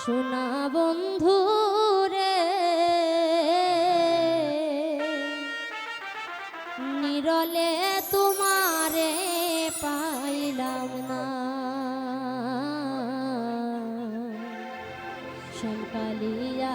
সোনা বন্ধু রে। নিরলে তোমারে পাইলাম না। শ্যামকালিয়া